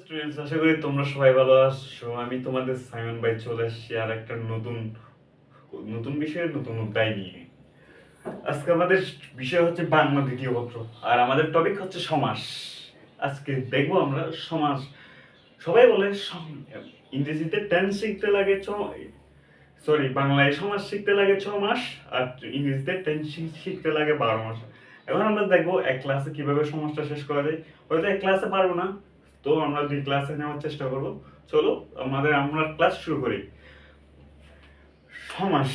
Students আশা করি তোমরা সবাই ভালো আছো। আমি তোমাদের সাইমন ভাই চলে এসেছি আর একটা নতুন নতুন বিষয়ে, নতুন অধ্যায় নিয়ে। আজকে আমাদের বিষয় হচ্ছে বাংলা দ্বিতীয় পত্র, আর আমাদের টপিক হচ্ছে সমাস। আজকে দেখব আমরা সমাস। সবাই বলে ইংরেজিতে টেন্স শিখতে লাগে ছ সরি বাংলায় সমাজ শিখতে লাগে ছ মাস, আর ইংরেজিতে টেন্স শিখতে লাগে বারো মাস। এখন আমরা দেখব এক ক্লাসে কীভাবে সমাজটা শেষ করা যায়। হয়তো এক ক্লাসে পারব না। তো আমরা দুই ক্লাসে নেওয়ার চেষ্টা করব। চলো, আমাদের আমরা ক্লাস শুরু করি। সমাস,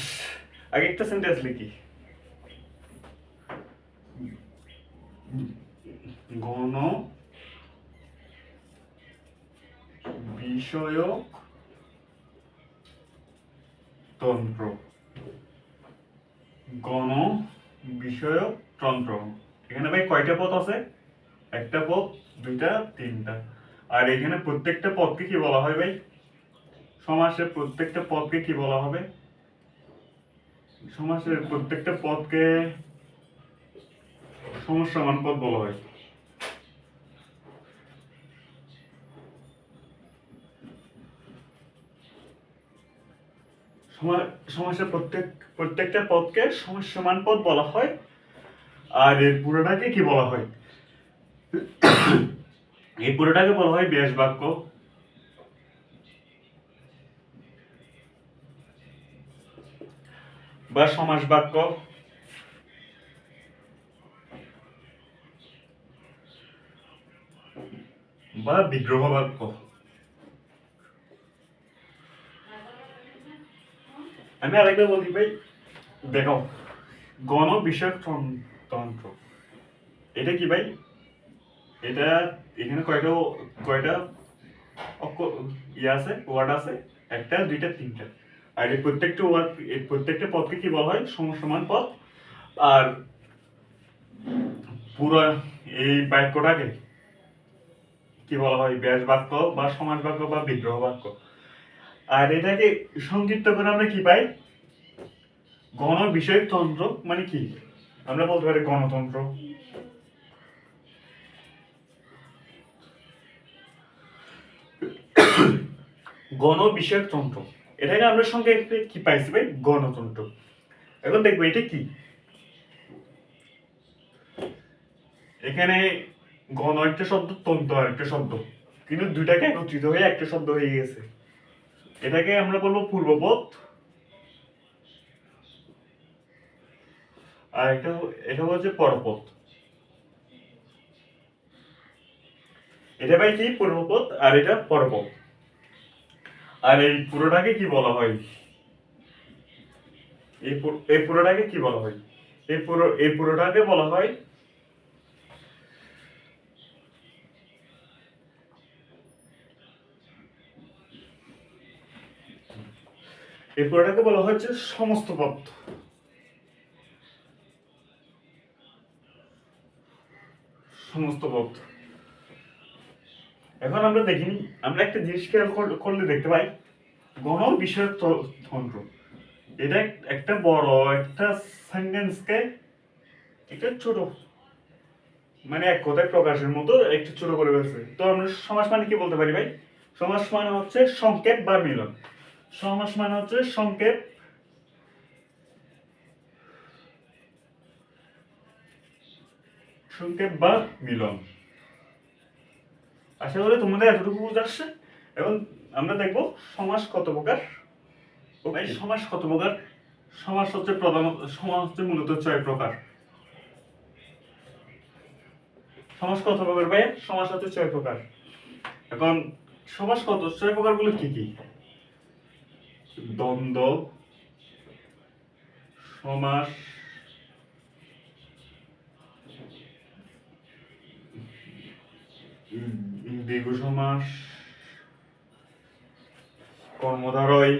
আগে একটা সেন্টেন্স লিখি। গণ বিষয়ক তন্ত্র। গণ বিষয়ক তন্ত্র। এখানে ভাই কয়টা পথ আছে? একটা পথ দুইটা, তিনটা। আর এখানে প্রত্যেকটা পদকে কি বলা হয় ভাই? সমাসের প্রত্যেকটা পদকে কি বলা হবে? সমাসের প্রত্যেকটা পদকে সমস্যামান পদ বলা হয়। সমা- সমাসের প্রত্যেক, প্রত্যেকটা পদকে সমস্যমান পদ বলা হয়। আর এর পুরোটাকে কি বলা হয়? এই পুরোটাকে বলা হয় ব্যাস বাক্য। বা সমাস বাক্য। বা বিগ্রহ বাক্য। আমি আরেকবার বলছি ভাই, দেখো গণ বিষয়ক তন- তন্ত্র। এটা কি ভাই? এটা এখানে কয়টা কয়টা ইয়ে আছে, ওয়ার্ড আছে? একটা, দুইটা, তিনটা। আর এই প্রত্যেকটা ওয়ার্ড, এই প্রত্যেকটা পদকে কি বলা হয়? সমসমান পদ। আর পুরো এই বাক্যটাকে কি বলা হয়? ব্যাস বাক্য বা সমাজ বাক্য বা বিগ্রহ বাক্য আর এটাকে সংক্ষিপ্ত করে আমরা কি পাই? গণ বিষয়ক তন্ত্র মানে কি? আমরা বলতে পারি গণতন্ত্র। গণ বিষয়ক তন্ত্র এটাকে আমরা সংক্ষেপে কি পাইছি ভাই? গণতন্ত্র। এখন দেখব এটা কি? এখানে গণ একটা শব্দ, তন্ত্র একটা শব্দ। কিন্তু দুইটাকে একত্রিত হয়ে একটা শব্দ হয়ে গেছে। এটাকে আমরা বলব পূর্বপদ। আর এটা এটা হচ্ছে পরপদ। এটা ভাই কি? পূর্বপদ আর এটা পরপদ। আর এই পুরোটাকে কি বলা হয়? এই পুরো- এই পুরোটাকে কি বলা হয়? এই পুরো, এই পুরোটাকে বলা হয় এই পুরোটাকে বলা হচ্ছে সমস্ত পদ। সমস্ত পদ। এখন আমরা দেখিনি। আমরা একটা জিনিস খেয়াল করলে দেখতে পাই গণ বিষয়ক তন্ত্র। এটা একটা বড়, একটা সেন্টেন্সকে একটা ছোট মানে এক কথায় প্রকাশের মতো একটু ছোট করে ফেলছে। তো আমরা সমাস মানে কি বলতে পারি ভাই? সমাস মানে হচ্ছে সংক্ষেপ বা মিলন। সমাস মানে হচ্ছে সংক্ষেপ সংক্ষেপ বা মিলন। আশা করি তোমাদের এতটুকু বুঝে আসছে এবং আমরা দেখব সমাস কত প্রকার। সমাস কত প্রকার? সমাস হচ্ছে প্রধান সমাস হচ্ছে মূলত ছয় প্রকার। সমাস কত প্রকার ভাই সমাস হচ্ছে ছয় প্রকার। এখন সমাস কত? ছয় প্রকারগুলো কি কি? দ্বন্দ্ব সমাস উম, দ্বিগু সমাস কর্মধারয়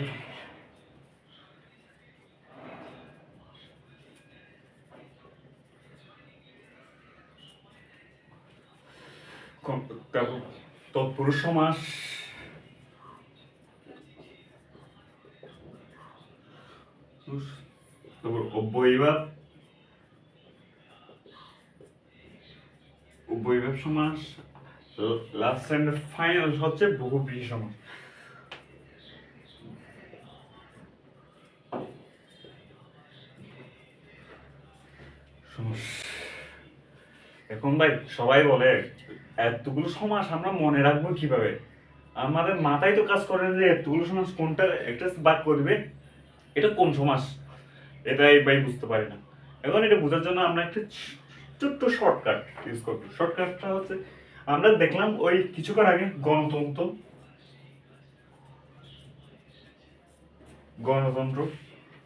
তৎপুরুষ সমাস তারপর অব্যয়ীভাব অব্যয়ীভাব সমাস লাস্ট এন্ড ফাইনাল হচ্ছে বহু সমাস। এখন ভাই, সবাই বলে, এতগুলো সমাস আমরা মনে রাখব কীভাবে? আমাদের মাথায় তো কাজ করে যে এতগুলো সমাস কোনটা একটা বাদ করবে, এটা কোন সমাস? এটাই ভাই বুঝতে পারি না। এখন এটা বোঝার জন্য আমরা একটা ছোট্ট শর্টকাট ইউজ করব। শর্টকাটটা হচ্ছে আমরা দেখলাম ওই কিছুক্ষণ আগে গণতন্ত্র। গণতন্ত্র।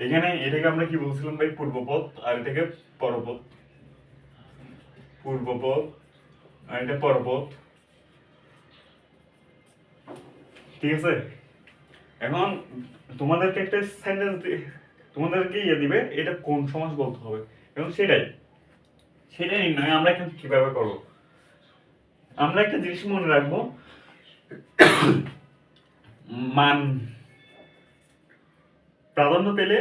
এখানে এটাকে আমরা কি বলছিলাম ভাই? পূর্বপথ আর এটাকে পরপথ। পূর্বপথ আর এটা পরপথ। ঠিক আছে? এখন তোমাদেরকে একটা সেন্টেন্স তোমাদেরকে ইয়ে দিবে, এটা কোন সমাজ বলতে হবে? এবং সেটাই। সেটাই নির্ণয় আমরা এখন কীভাবে করব? আমরা একটা জিনিস মনে রাখব। মান। প্রাধান্য পেলে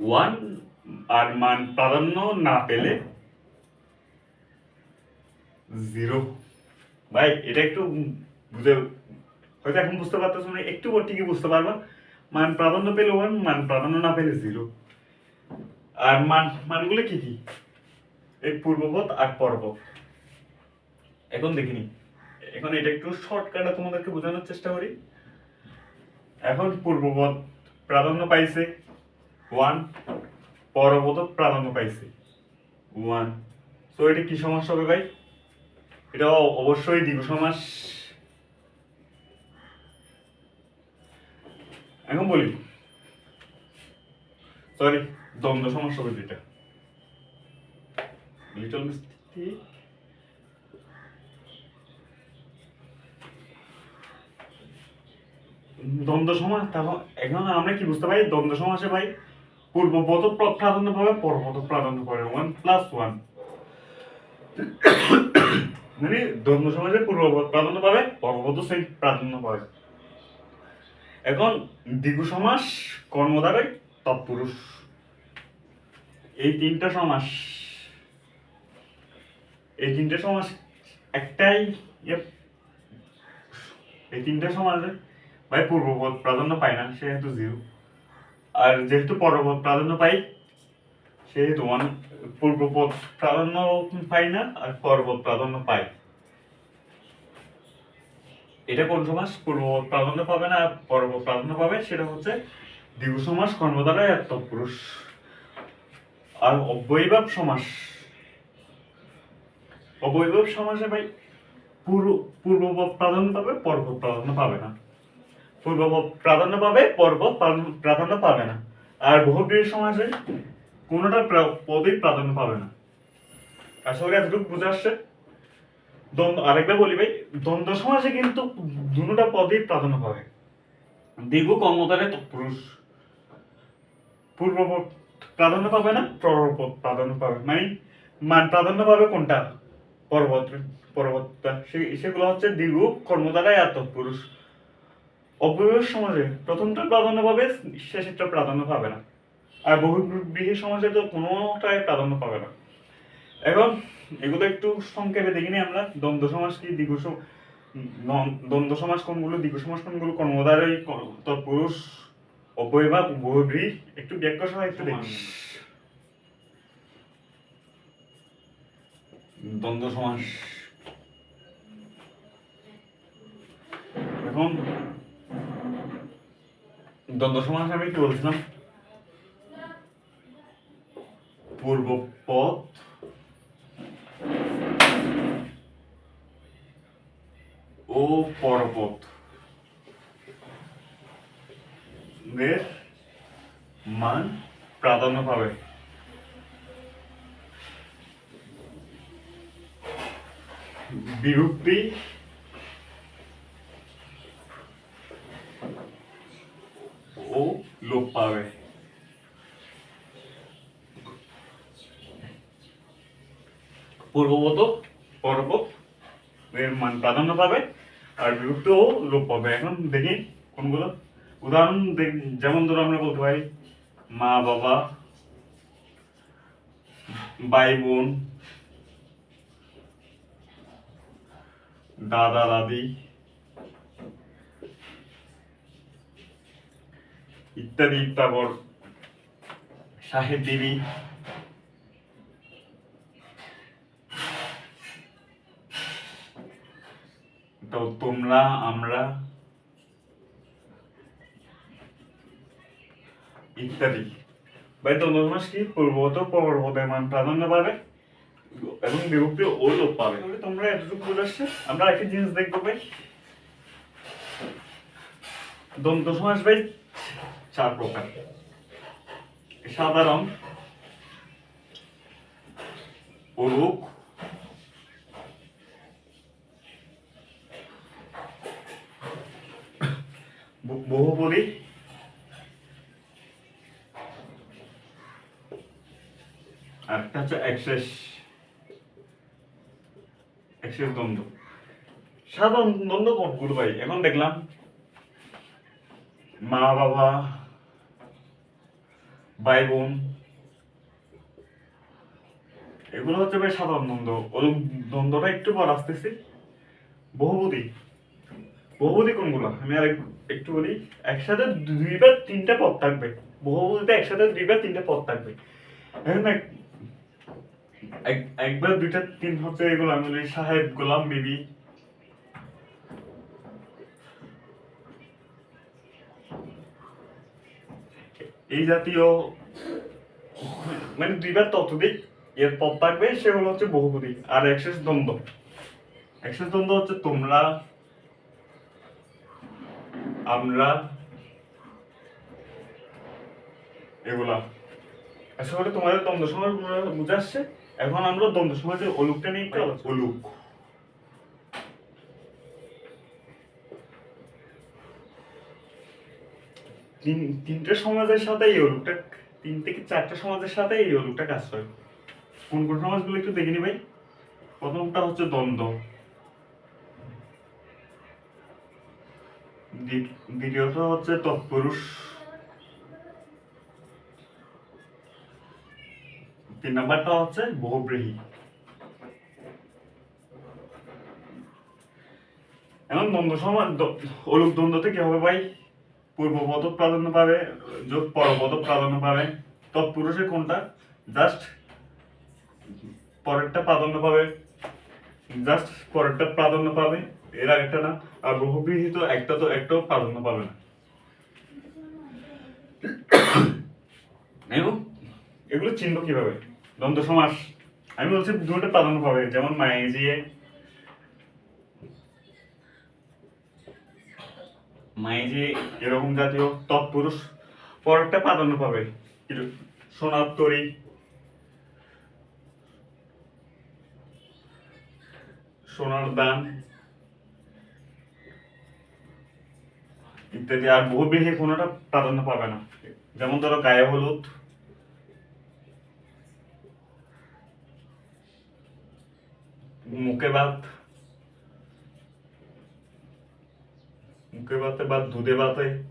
ওয়ান আর মান প্রাধান্য না পেলে জিরো। ভাই, এটা একটু বুঝে হয়তো এখন বুঝতে পারতেছো না, একটু ঠিকই বুঝতে পারবা। মান প্রাধান্য পেলে ওয়ান, মান প্রাধান্য না পেলে জিরো। আর মান, মানগুলো কি কি? এই পূর্বপথ আর পরপথ এখন দেখিনি। এখন এটা একটু শর্টকাটে তোমাদেরকে বোঝানোর চেষ্টা করি। এখন পূর্বপথ প্রাধান্য পাইছে ওয়ান পরপথ প্রাধান্য পাইছে ওয়ান তো এটা কি সমাস হবে ভাই? এটা অবশ্যই দীর্ঘ সমাস। এখন বলি। সরি দ্বন্দ্ব সমাস হবে যেটা লিটল দ্বন্দ্ব সমাস তখন এখন আমরা কি বুঝতে পারি? দ্বন্দ্ব সমাসে ভাই প্রাধান্য পাবে প্রাধান্য পাবে ওয়ান প্লাস ওয়ান মানে দ্বন্দ্ব সমাজে পূর্বপদ প্রাধান্য পাবে পরপদ সেই প্রাধান্য পাবে এখন দ্বিগু সমাস কর্মদ্বারাই তৎপুরুষ। এই তিনটা সমাস, এই তিনটা সমাস একটাই এই তিনটা সমাজে ভাই পূর্বপদ প্রাধান্য পায় না, সেহেতু জিরো আর যেহেতু পরপদ প্রাধান্য পাই, সেহেতু ওয়ান পূর্বপদ প্রাধান্য পাই না, আর পরপদ প্রাধান্য পাই। এটা কোন সমাস? পূর্বপদ প্রাধান্য পাবে না, আর পরপদ প্রাধান্য পাবে, সেটা হচ্ছে দ্বিগু সমাস কর্মদ্বারা এক তৎপুরুষ আর অব্যয়ভাব সমাস। অবৈভব সমাসে ভাই পূর্ব পূর্বপদ প্রাধান্য পাবে পরপদ প্রাধান্য পাবে না। পূর্বপদ প্রাধান্য পাবে পরপদ প্রাধান্য- পাবে না। আর বহুব্রীহি সমাসে কোনোটা পদই প্রাধান্য পাবে না। আশা করি এতটুকু বুঝে আসছে। দ্বন্দ্ব আরেকবার বলি ভাই দ্বন্দ্ব সমাসে কিন্তু দুটা পদেই প্রাধান্য পাবে। দীর্ঘ কর্মতারে পুরুষ। পূর্বপদ প্রাধান্য পাবে না? পরপদ প্রাধান্য পাবে। মানে মান প্রাধান্য পাবে কোনটা? পর্বত পর্বতটা সেগুলো হচ্ছে দীর্ঘ কর্মদ্বারাই তৎপুরুষ অব্যয় সমাজে প্রথমটা প্রাধান্য পাবে, শেষেরটা প্রাধান্য পাবে না। আর বহুগৃহী সমাজে তো কোনোটাই প্রাধান্য পাবে না। এখন এগুলো একটু সংক্ষেপে দেখিনি আমরা। দ্বন্দ্ব সমাজ কি দ্বিগু দ্বন্দ্ব সমাজ কোনগুলো দ্বিগু সমাজ কোনগুলো কর্মদ্বারাই ক- তৎপুরুষ অব্যয় বা বহুগৃহী একটু ব্যাখ্যা সহ একটু দেখি। দ্বন্দ্ব সমাস। এখন দ্বন্দ্ব সমাস আমি কি বলছিলাম? পূর্ব পথ। ও পরপথ এর মান প্রাধান্য পাবে বিভক্তি ও লোপ পাবে। পূর্ববত পরবত এর মান প্রাধান্য পাবে আর বিভক্ত ও লোপ পাবে। এখন দেখি কোনগুলো উদাহরণ যেমন ধরো আমরা বলতে পারি, মা, বাবা, ভাই, বোন, দাদা, দাদি ইত্যাদি তারপর সাহেব বিবি তো তোমরা, আমরা ইত্যাদি। দ্বন্দ্ব সমাস কি পূর্বত পরবর্তমান প্রাধান্য পাবে? এবং বিভক্তি ও লোপ পাবে তোমরা এতটুকু বুঝে আসছে। আমরা একটা জিনিস দেখব ভাই। দ্বন্দ্ব সমাস ভাই, চার প্রকার। সাধারণ অরূপ ব- আর একটা অ্যাক্সেস অ্যাক্সেস দ্বন্দ্ব সাধারণ দ্বন্দ্ব কোনগুলো ভাই এখন দেখলাম মা, বাবা, ভাই, বোন, এগুলো হচ্ছে ভাই সাধারণ দ্বন্দ্ব দ্বন্দ্বটা একটু পর আসতেছি। বহুপদী। বহুপদী কোনগুলো? আমি আর একটু বলি। একসাথে দুই বা তিনটা পদ থাকবে। বহুপদীতে একসাথে দুই বা তিনটা পদ থাকবে। এখন একবার দুইটা তিন হচ্ছে আমি বলি, সাহেব গোলাম বিবি। এই জাতীয় মানে দুইবার ততোধিক এর পদ থাকবে সেগুলো হচ্ছে বহুপদী আর এক্সেস দ্বন্দ্ব। এক্সেস দ্বন্দ্ব হচ্ছে তোমরা, আমরা, এগুলা। আসলে তোমাদের দ্বন্দ্ব সময় বুঝে আসছে? এখন আমরা দ্বন্দ্ব সমাজে অলুকটা নিয়ে একটু অলুক। তিন তিনটে সমাজের সাথে এই অলুকটা তিন থেকে চারটে সমাজের সাথে এই অলুকটা কাজ করে। কোন কোন সমাজগুলো একটু দেখে নি ভাই? প্রথমটা হচ্ছে দ্বন্দ্ব। দ্বি- দ্বিতীয়ত হচ্ছে তৎপুরুষ। তিন নাম্বারটা হচ্ছে বহুব্রীহি। এখন দ্বন্দ্ব সমাজ অলুক দ্বন্দ্বতে কি হবে ভাই? পূর্বপদ প্রাধান্য পাবে, যোগ পরপদ প্রাধান্য পাবে। তৎপুরুষে কোনটা? জাস্ট পরেরটা প্রাধান্য পাবে। জাস্ট পরেরটা প্রাধান্য পাবে, এর আগেরটা না। আর বহুবিহিত একটা তো একটাও প্রাধান্য পাবে না। এবং এগুলো চিনব কীভাবে? দ্বন্দ্ব সমাস। আমি বলছি দুটো প্রাধান্য পাবে যেমন মায়ে জিয়ে মায়ে যে এরকম জাতীয় তৎপুরুষ পরেরটা প্রাধান্য পাবে সোনার তরী। সোনার দান। ইত্যাদি। আর বহু বেশি কোনোটা প্রাধান্য পাবে না। যেমন ধরো গায়ে হলুদ। মুখে ভাত। মুখে ভাতে বা দুধে ভাতে।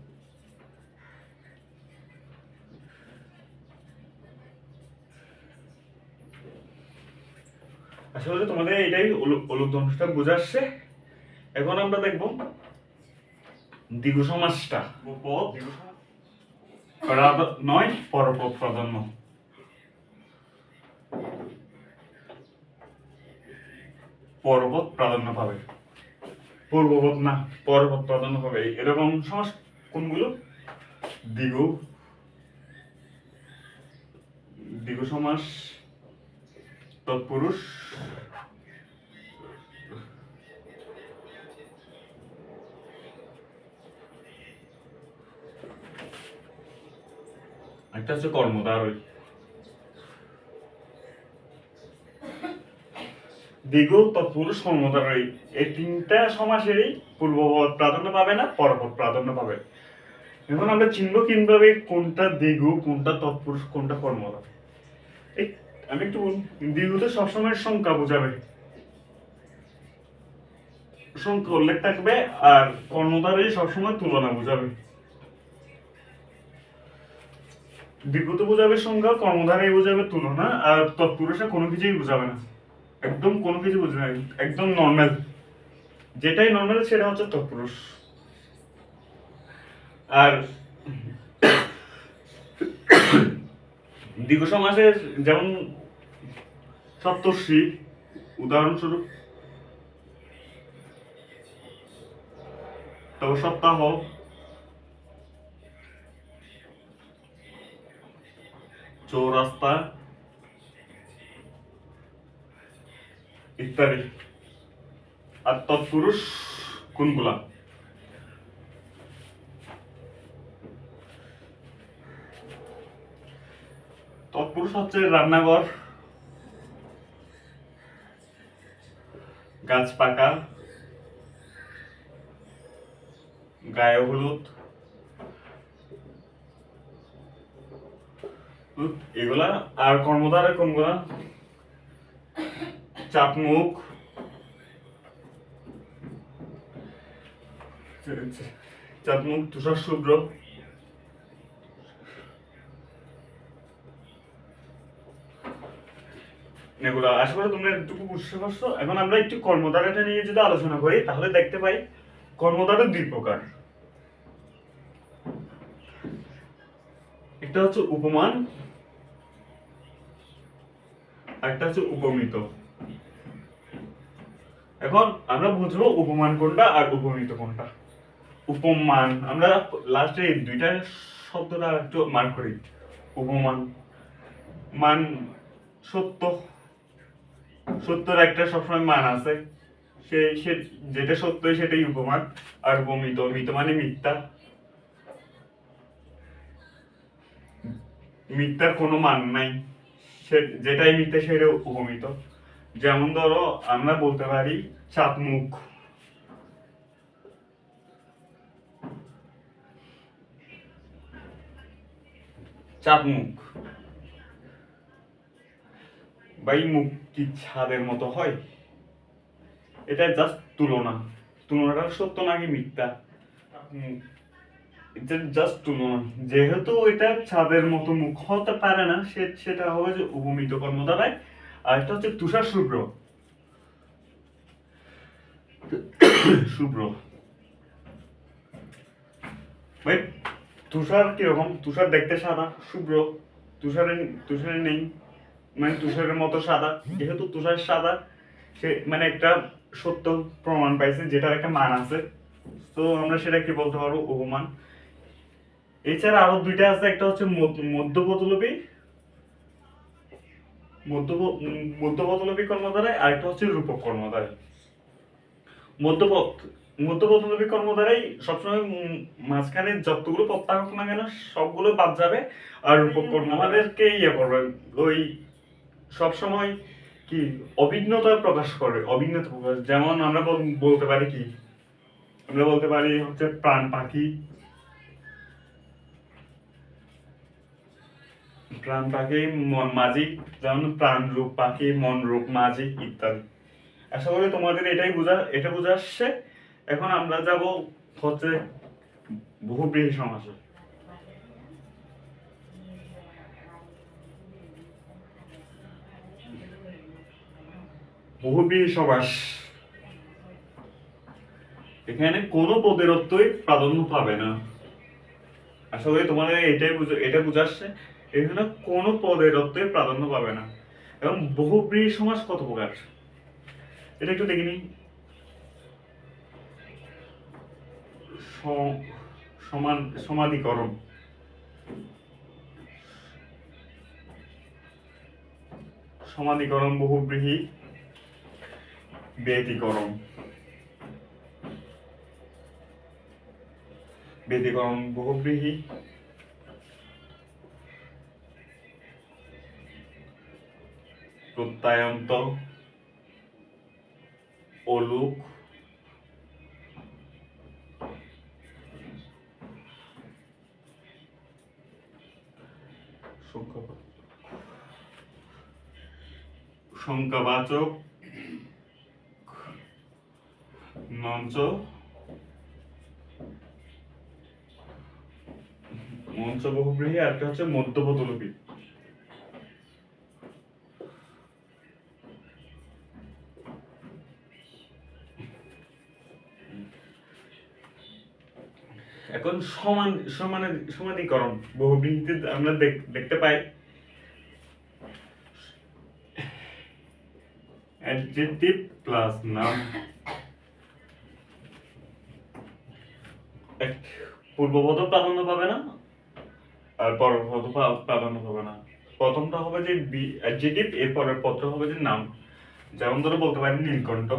আসলে তোমাদের এটাই অলুদংশটা বুঝে আসছে। এখন আমরা দেখব দ্বিগু প্রাধ- নয় পরপদ প্রাধান্য পর্বত প্রাধান্য পাবে। পূর্বপদ না। পর্বত প্রাধান্য পাবে। এরকম সমাস কোনগুলো? দ্বিগু দ্বিগু সমাস তৎপুরুষ। একটা হচ্ছে কর্মদার দ্বিগু তৎপুরুষ কর্মদার ওই এই তিনটা সমাসেরই পূর্বপদ প্রাধান্য পাবে না পরপদ প্রাধান্য পাবে। এখন আমরা চিনব কীভাবে কোনটা দ্বিগু কোনটা তৎপুরুষ কোনটা কর্মদার এই আমি একটু বলি, দ্বিগুতে সবসময় সংখ্যা বোঝাবে। সংখ্যা উল্লেখ থাকবে আর কর্মধারে সবসময় তুলনা বোঝাবে। বিভূত বোঝাবে সংজ্ঞা কর্মধারাই বোঝাবে তুলনা আর তৎপুরুষে কোনো কিছুই বোঝাবে না। একদম কোনো কিছু বুঝবে না, একদম নর্মাল যেটাই নর্মাল সেটা হচ্ছে তৎপুরুষ। আর দীর্ঘ সমাসের যেমন সপ্তর্ষি, উদাহরণস্বরূপ তবে সপ্তাহ, চৌরাস্তা ইত্যাদি আর তৎপুরুষ কোনগুলা? তৎপুরুষ হচ্ছে রান্নাঘর, গাছ পাকা, গায়ে হলুদ এগুলা আর কর্মধারে কোনগুলা? চাপমুখ চাপমুখ তুষার শুভ্র। এগুলো আশা করি তোমরা একটু বুঝতে পারছ। এখন আমরা একটু কর্মধারাটা নিয়ে যদি আলোচনা করি, তাহলে দেখতে পাই কর্মধারা দুই প্রকার। একটা হচ্ছে উপমান আর একটা হচ্ছে উপমিত। এখন আমরা বুঝব উপমান কোনটা আর উপমিত কোনটা? উপমান, আমরা লাস্টে দুইটা শব্দটা একটু মার্ক করি। উপমান, মান সত্য। সত্যর একটা সবসময় মান আছে। সে সে, যেটা সত্য সেটাই উপমান। আর উপমিত, মিত মানে মিথ্যা। মিথ্যার কোনো মান নাই। সে, যেটাই মিথ্যা সেটা উপমিত। যেমন ধরো, আমরা বলতে পারি চাপ মুখ। চাপ মুখ। বাই মুখ কি ছাদের মতো হয়। এটা জাস্ট তুলনা। তুলনাটা সত্য নাকি মিথ্যা? এটা জাস্ট তুলনা। যেহেতু এটা ছাদের মতো মুখ হতে পারে না, সে সেটা হবে যে উপমিত কর্ম দ্বারায় আর একটা হচ্ছে তুষার শুভ্র। শুভ্র। তুষার কীরকম? তুষার দেখতে সাদা, শুভ্র। তুষারে তুষারে নেই। মানে তুষারের মতো সাদা। যেহেতু তুষার সাদা, সে মানে একটা সত্য প্রমাণ পাইছে, যেটার একটা মান আছে। তো আমরা সেটা কি বলতে পারব? উপমান এছাড়া আরও দুইটা আছে, একটা হচ্ছে মধ্যপতলবী মধ্যপতলবী কর্মধারায় আর একটা হচ্ছে রূপক কর্মধারায়। মধ্যপথ মধ্যপতলবী কর্মধারাই সবসময় মাঝখানে যতগুলো পথ থাকুক না কেন সবগুলো বাদ যাবে আর রূপক কর্ম আমাদেরকে ইয়ে করবে। ওই সবসময় কি অভিজ্ঞতা প্রকাশ করে অভিজ্ঞতা প্রকাশ যেমন আমরা বল- বলতে পারি কি? আমরা বলতে পারি হচ্ছে প্রাণ পাখি প্রাণ পাখি মন মাঝি, যেমন প্রাণ রূপ পাখি, মন রূপ মাঝি ইত্যাদি। আশা করি তোমাদের এটাই বোঝা, এটা বোঝা আসছে। এখন আমরা যাব হচ্ছে বহুব্রীহি সমাজে বহুব্রীহি সমাস। এখানে কোনো পদেরত্বই প্রাধান্য পাবে না। করি তোমাদের এটাই বুঝে, এটা এখানে কোনো পদেরত্বই প্রাধান্য পাবে না। এবং বহুব্রীহি সমাজ কত প্রকার? এটা একটু দেখে নিই। সমান সমাধিকরণ। সমাধিকরণ বহুব্রীহি ব্যতিকরণ। ব্যতিকরণ বহুব্রীহি প্রত্যয়ন্ত অলুক। সংখ্যাবাচক। মঞ্চ। মঞ্চ বহুব্রীহি আর একটা হচ্ছে মধ্যপদলোপী। সমান সমান, সমানীকরণ। বহুব্রীহিতে আমরা দেখ- দেখতে পাই। প্লাস নাম এক পূর্বপদ প্রাধান্য পাবে না, আর পরপদ প্রাধান্য পাবে না। প্রথমটা হবে যে অ্যাডজেক্টিভ এর পরের পদটা হবে যে নাম যেমন ধরে বলতে পারি নীলকণ্ঠ।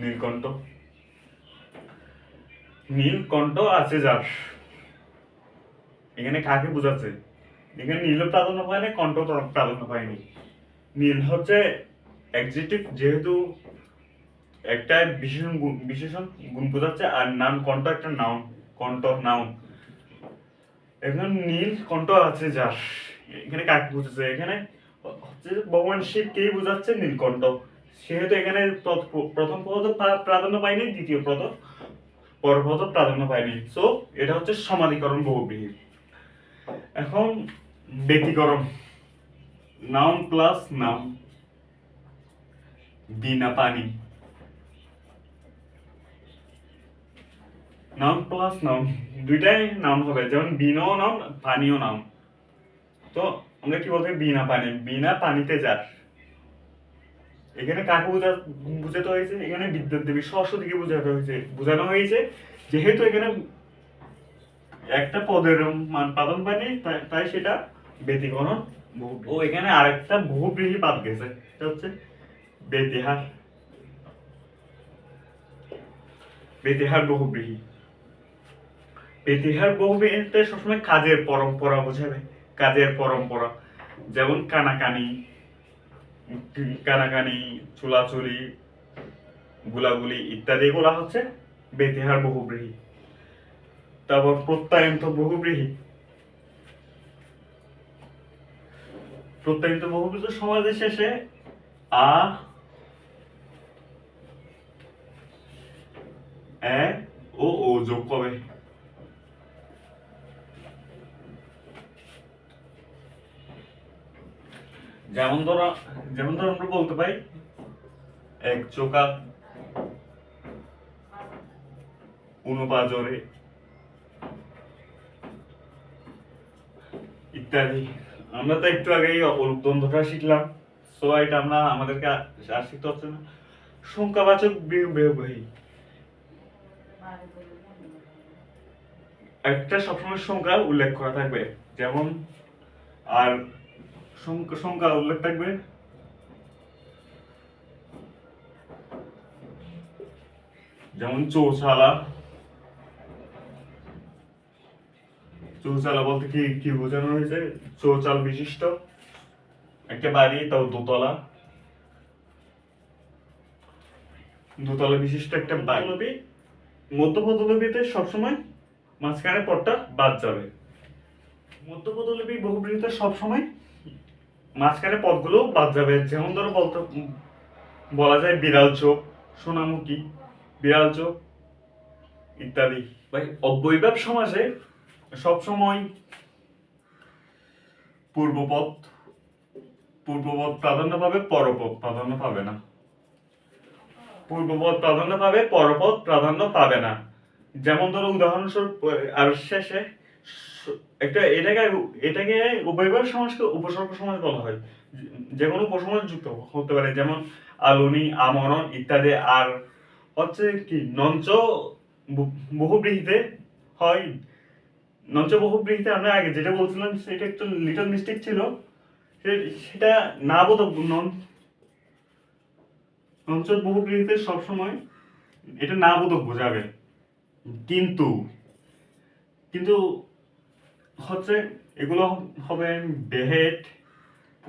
নীলকণ্ঠ। নীলকণ্ঠ আছে যার। এখানে কাকে বোঝাচ্ছে? এখানে নীল প্রাধান্য পায়নি, কণ্ঠ প্রাধান্য পায়নি। নীল হচ্ছে অ্যাডজেক্টিভ যেহেতু একটা বিশেষণ বিশেষণ গুণ বোঝাচ্ছে, আর নাম কণ্ঠ একটা নাউন কণ্ঠ নাউন এখন নীল কণ্ঠ আছে যার। এখানে কাকে বুঝাচ্ছে? এখানে হচ্ছে ভগবান শিবকেই বোঝাচ্ছে নীলকণ্ঠ। সেহেতু এখানে প্র- প্রথম পদ প্রাধান্য পায়নি দ্বিতীয় পদ পর পদ প্রাধান্য পায়নি সো এটা হচ্ছে সমাধিকরণ বহুব্রীহি এখন ব্যতিকরণ। নাউন প্লাস নাম বিনা পানি। নাউন প্লাস নাউন দুইটাই নাম হবে, যেমন বিনাও নাম পানিও নাম তো আমরা কি বলতে বিনা পানি। বিনা পানিতে যার। এখানে কাকে বোঝা, বুঝাতে হয়েছে? এখানে বিদ্যুৎ দেবী সরস্বতীকে বোঝাতে হয়েছে। বোঝানো হয়েছে যেহেতু এখানে একটা পদের মান পালন পায়নি তাই- সেটা ব্যতিকরণ ও, এখানে আরেকটা বহু বহুব্রীহি বাদ গেছে। সেটা হচ্ছে বেতিহার। বেতিহার বহুব্রীহি। বেতিহার বহুব্রীহিতে সবসময় কাজের পরম্পরা বোঝাবে। কাজের পরম্পরা। যেমন কানাকানি কানাকানি, চুলাচুলি, গুলাগুলি ইত্যাদি এগুলা হচ্ছে বেতিহার বহুব্রীহি। তারপর প্রত্যায়ন্ত বহুব্রীহি। প্রত্যায়িত বহুব্রীহি সমাজের শেষে আ, এ, ও ও যোগ হবে। যেমন ধরো যেমন ধরো আমরা বলতে পারি, এক চোকা উনপাজরে ইত্যাদি। আমরা তো একটু আগেই দ্বন্দ্বটা শিখলাম। সো এটা আমরা আমাদেরকে আর শিখতে হচ্ছে না। সংখ্যাবাচক ব্যয়বহী একটা সবসময় সংখ্যা উল্লেখ করা থাকবে। যেমন, আর সংখ্যা সংখ্যা উল্লেখ থাকবে। যেমন চৌচালা চৌচালা বলতে কি কি বোঝানো হয়েছে? চৌচাল বিশিষ্ট। একটা বাড়ি তাও দোতলা। দোতলা বিশিষ্ট একটা বাড়ি। মধ্যপদলবিতে সবসময় মাঝখানে পদটা বাদ যাবে। মধ্যপদলিপি বহুব্রীহিতে সবসময় মাঝখানে পদগুলো বাদ যাবে। যেমন ধরো বলতে, বলা যায় বিড়াল চোখ, সোনামুখী, বিড়াল চোখ ইত্যাদি। ভাই, অব্যয়ভাব সমাজে সবসময় পূর্বপদ পূর্বপদ প্রাধান্য পাবে, পরপদ প্রাধান্য পাবে না। পূর্বপদ প্রাধান্য পাবে, পরপদ প্রাধান্য পাবে না। যেমন ধরো উদাহরণস্বরূপ, আর শেষে একটা এটাকে এটাকে উভয়বার সমাজকে উপসর্গ সমাজ বলা হয়। যে- কোনো উপসমাজ যুক্ত হতে পারে, যেমন আলুনি, আমরণ ইত্যাদি। আর হচ্ছে কি, নঞ্চ বু- বহুব্রীহিতে হয়। নঞ্চ বহুব্রীহিতে আমরা আগে যেটা বলছিলাম, সেটা একটু লিটল মিস্টেক ছিল। সেটা না নন নঞ্চ বহুব্রীহিতে সবসময় এটা না বোধক বোঝাবে। কিন্তু কিন্তু হচ্ছে এগুলো হবে বেহেট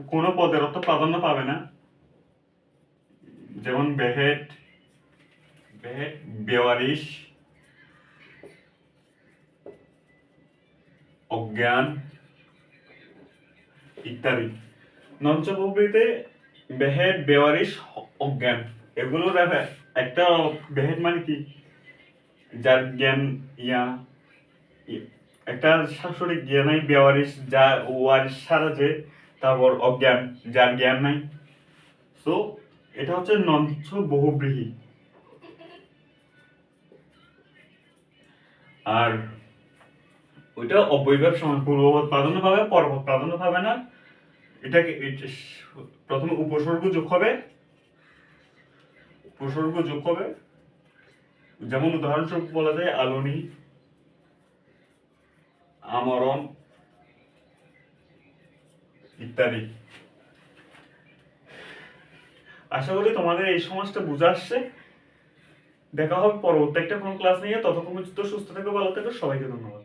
কোনো পদের অর্থ প্রাধান্য পাবে না। যেমন বেহেট বেহেট বেওয়ারিশ, অজ্ঞান ইত্যাদি। নঞ্চবৃতে বেহেট বেওয়ারিশ, অজ্ঞান, এগুলো এগুলোর একটা বেহেট মানে কি? যার জ্ঞান ইয়া একটা শাশুড়ি জ্ঞানাই বেওয়ারিশ যা ওয়ারিশ সারা যে তারপর অজ্ঞান, যার জ্ঞান নাই। তো এটা হচ্ছে নঞ্চ বহুব্রীহি। আর ওইটা অবৈভাব সমান পূর্বপদ প্রাধান্য পাবে পরপদ প্রাধান্য পাবে না। এটাকে এটা, প্রথমে উপসর্গ যোগ হবে। উপসর্গ যোগ হবে। যেমন উদাহরণস্বরূপ বলা যায়, আলোনি আমরণ ইত্যাদি। আশা করি তোমাদের এই সমাজটা বুঝে আসছে। দেখা হবে পরবর্তী একটা কোনো ক্লাস নিয়ে। ততক্ষণ পর্যন্ত সুস্থ থেকো, ভালো থেকো। সবাইকে ধন্যবাদ।